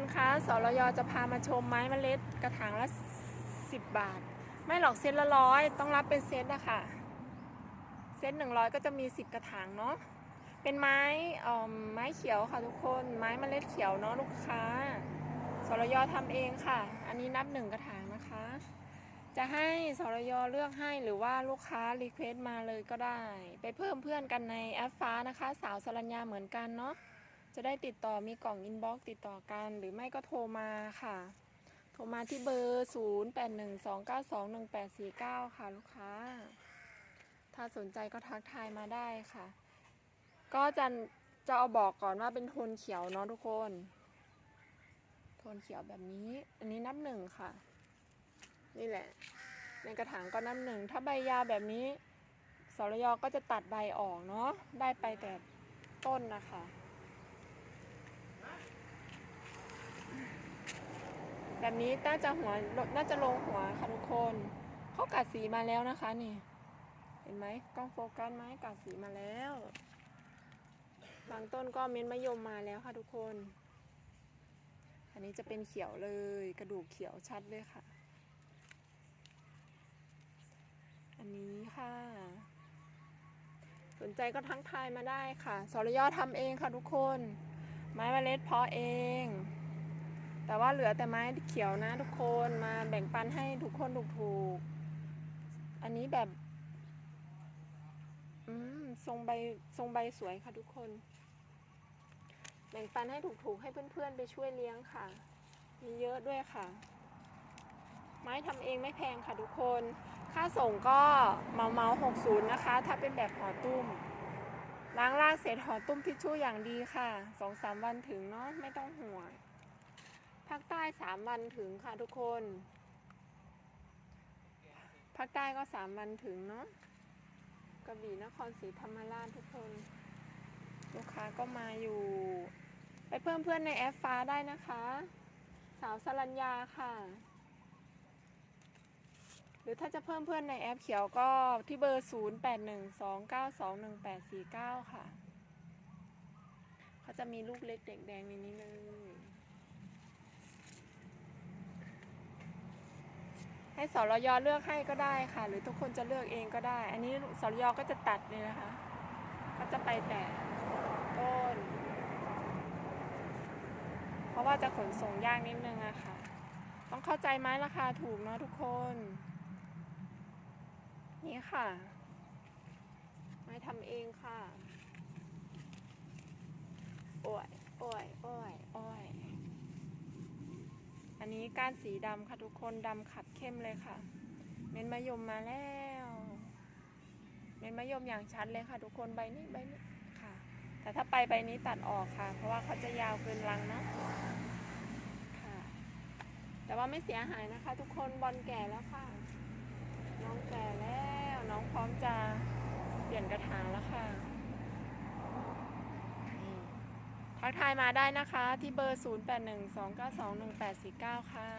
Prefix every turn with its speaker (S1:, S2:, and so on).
S1: นคะสรยจะพามาชมไม้เมล็ดกระถางละ 10 บาท ไม่หรอกเซตละร้อยต้องรับเป็นเซตอะคะเซตหนึ่งร้อยก็จะมี 10 กระถางเนาะเป็นไม้ไม้เขียวค่ะทุกคนไม้เมล็ดเขียวเนาะลูกค้าสรยทำเองค่ะ อันนี้นับหนึ่งกระถางนะคะ จะให้สรยเลือกให้หรือว่าลูกค้ารีเควสต์มาเลยก็ได้ ไปเพิ่มเพื่อนกันในแอปฟ้านะคะ สาวสรัญญาเหมือนกันเนาะ จะได้ติดต่อมีกล่องอินบ็อกซ์ติดต่อกัน หรือไม่ก็โทรมาค่ะ โทรมาที่เบอร์ 0 8 1 2 9 2 1 8 4 9 ค่ะลูกค้า ถ้าสนใจก็ทักทายมาได้ค่ะ ก็จะจะเอาบอกก่อนว่าเป็นโทนเขียวเนาะทุกคน โทนเขียวแบบนี้ อันนี้นับหนึ่งค่ะ นี่แหละ ในกระถางก็นับหนึ่ง ถ้าใบยาวแบบนี้สรยก็จะตัดใบออกเนาะ ได้ไปแต่ต้นนะคะ แบบนี้น่าจะหัวน่าจะลงหัวค่ะทุกคนเขากัดสีมาแล้วนะคะนี่ เห็นไหมกล้องโฟกัสไหมกัดสีมาแล้วบางต้นก็เม็ดมะยมมาแล้วค่ะทุกคน อันนี้จะเป็นเขียวเลย กระดูกเขียวชัดเลยค่ะ อันนี้ค่ะ สนใจก็ทั้งทายมาได้ค่ะ สรยอทำเองค่ะทุกคน ไม้เมล็ดเพาะเอง แต่ว่าเหลือแต่ไม้เขียวนะทุกคนมาแบ่งปันให้ทุกคนถูกๆ อันนี้แบบอืมทรงใบทรงใบสวยค่ะทุกคน แบ่งปันให้ถูกๆ ให้เพื่อนๆไปช่วยเลี้ยงค่ะ มีเยอะด้วยค่ะ ไม้ทำเองไม่แพงค่ะทุกคน ค่าส่งก็เมาเมาหกศูนย์นะคะ ถ้าเป็นแบบห่อตุ้มล้างลากเสร็จห่อตุ้มทิชชู่อย่างดีค่ะสองสามวันถึงเนาะไม่ต้องห่วง สามวันถึงค่ะทุกคน ภาคใต้ก็สามวันถึงเนาะกระบี่นครศรีธรรมราชทุกคน ลูกค้าก็มาอยู่ ไปเพิ่มเพื่อนในแอปฟ้าได้นะคะ สาวสรัญญาค่ะ หรือถ้าจะเพิ่มเพื่อนในแอปเขียวก็ที่เบอร์ 0 8 1 2 9 2 1 8 4 9 ค่ะ เขาจะมีลูกเล็กเด็กแดงในนี้เลย ให้สรยเลือกให้ก็ได้ค่ะ หรือทุกคนจะเลือกเองก็ได้ อันนี้สรยก็จะตัดเลยนะคะ ก็จะไปแต่ต้น เพราะว่าจะขนส่งยากนิดนึงอะค่ะ ต้องเข้าใจไหมราคาถูกเนาะทุกคน นี่ค่ะไม้ทำเองค่ะ โอ้ยโอ้ย โอ้ย โอ้ย อั นนี้ก้านสีดำค่ะทุกคนดำขัดเข้มเลยค่ะ เม็ดมะยมมาแล้ว เม็ดมะยมอย่างชัดเลยค่ะ ทุกคนใบนี้ใบนี้ค่ะ แต่ถ้าไปใบนี้ตัดออกค่ะ เพราะว่าเขาจะยาวเกินรังนะค่ะ แต่ว่าไม่เสียหายนะคะ ทุกคนบอลแก่แล้วค่ะ น้องแก่แล้ว น้องพร้อมจะเปลี่ยนกระถางแล้วค่ะนี่ ทักทายมาได้นะคะที่เบอร์ 0812921849 ค่ะ